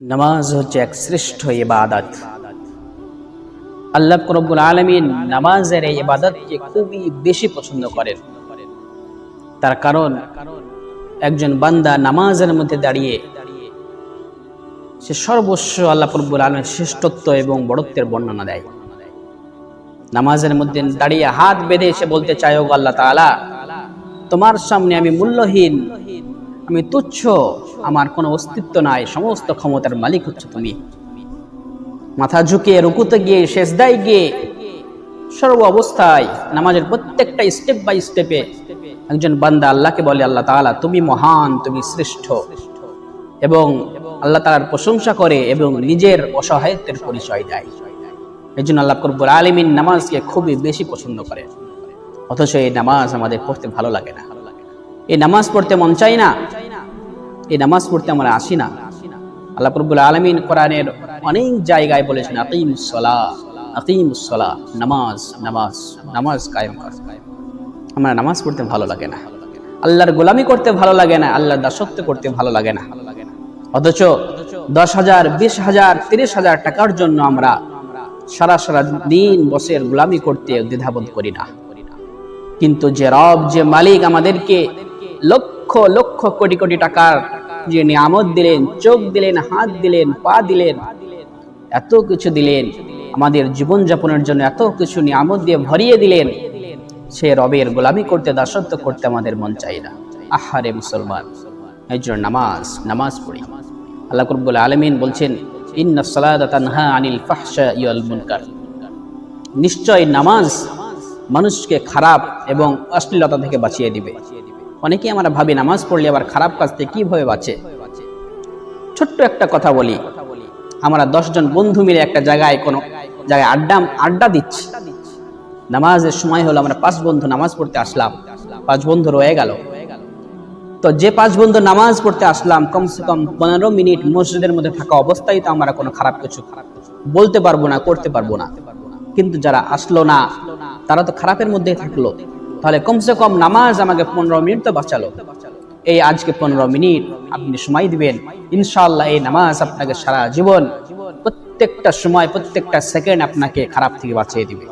নামাজ হচ্ছে এক শ্রেষ্ঠ ইবাদত। আল্লাহ রব্বুল আলমিন নামাজের এই ইবাদতকে খুবই বেশি পছন্দ করেন। তার কারণ, একজন বান্দা নামাজের মধ্যে দাঁড়িয়ে সে সর্বস্ব আল্লাহ রব্বুল আলমের শ্রেষ্ঠত্ব এবং বড়ত্বের বর্ণনা দেয়। নামাজের মধ্যে দাঁড়িয়ে হাত বেঁধে এসে বলতে চায় গো আল্লাহ তাআলা, তোমার সামনে আমি মূল্যহীন আমি তুচ্ছ, আমার কোনো অস্তিত্ব নাই, সমস্ত ক্ষমতার মালিক হচ্ছে তুমি। মাথা ঝুঁকিয়ে রুকুতে গিয়ে শেষদায় গিয়ে, সর্ব অবস্থায়, নামাজের প্রত্যেকটা স্টেপ বাই স্টেপে একজন বান্দা আল্লাহকে বলে, আল্লাহ তাআলা, তুমি মহান, তুমি শ্রেষ্ঠ। এবং আল্লাহ তাআলার প্রশংসা করে এবং নিজের অসহায়ত্বের পরিচয় দেয়। এই জন্য আল্লাহ করবুল আলমিন নামাজকে খুবই বেশি পছন্দ করে। অথচ এই নামাজ আমাদের পড়তে ভালো লাগে না। এই নামাজ পড়তে মন চাই না এই নামাজ পড়তে আমরা আসি না। আল্লাহ রব্বুল আলমিন কোরআনের অনেক জায়গায় বলেছেন, আকিম সলা আকিম সলা, নামাজ নামাজ নামাজ কায়েম কর। আমরা নামাজ পড়তে ভালো লাগে না। আল্লাহর গোলামি করতে ভালো লাগে না, আল্লাহর দাসত্ব করতে ভালো লাগে না। অথচ দশ হাজার, বিশ হাজার, তিরিশ হাজার টাকার জন্য আমরা সারা সারা দিন বসের গোলামি করতে দ্বিধাবোধ করি না। কিন্তু যে রব, যে মালিক আমাদেরকে লক্ষ লক্ষ, কোটি কোটি টাকার যে নিয়ামত দিলেন, চোখ দিলেন, হাত দিলেন, পা দিলেন, এত কিছু দিলেন, আমাদের জীবন যাপনের জন্য এত কিছু নিয়ামত দিয়ে ভরিয়ে দিলেন, সে রবের গোলামি করতে, দাসত্ব করতে আমাদের মন চাই না। আহারে মুসলমান। এই জন্য নামাজ নামাজ পড়ি। আল্লাহ করবুল আলমিন বলছেন, ইন্না আনিল ফাহশা ইয়াল মুনকার। নিশ্চয় নামাজ মানুষকে খারাপ এবং অশ্লীলতা থেকে বাঁচিয়ে দিবে। অনেকেই আমরা ভাবি, নামাজ পড়লে আবার খারাপ কাজ থেকে কীভাবে বাঁচে? ছোট্ট একটা কথা বলি। আমরা দশজন বন্ধু মিলে একটা জায়গায় কোনো জায়গায় আড্ডা আড্ডা দিচ্ছি। নামাজের সময় হলো আমরা পাঁচ বন্ধু নামাজ পড়তে আসলাম। পাঁচ বন্ধু রয়ে গেল। তো যে পাঁচ বন্ধু নামাজ পড়তে আসলাম, কমসে কম পনেরো মিনিট মসজিদের মধ্যে থাকা অবস্থায় তো আমরা কোনো খারাপ কিছু বলতে পারব না, করতে পারব না। কিন্তু যারা আসলো না, তারা তো খারাপের মধ্যেই থাকল। তাহলে কমসে কম নামাজ আমাকে পনেরো মিনিট তো বাঁচালো। এই আজকে পনেরো মিনিট আপনি সময় দিবেন। ইনশাল্লাহ এই নামাজ আপনাকে সারা জীবন প্রত্যেকটা সময়, প্রত্যেকটা সেকেন্ড আপনাকে খারাপ থেকে বাঁচিয়ে দিবে।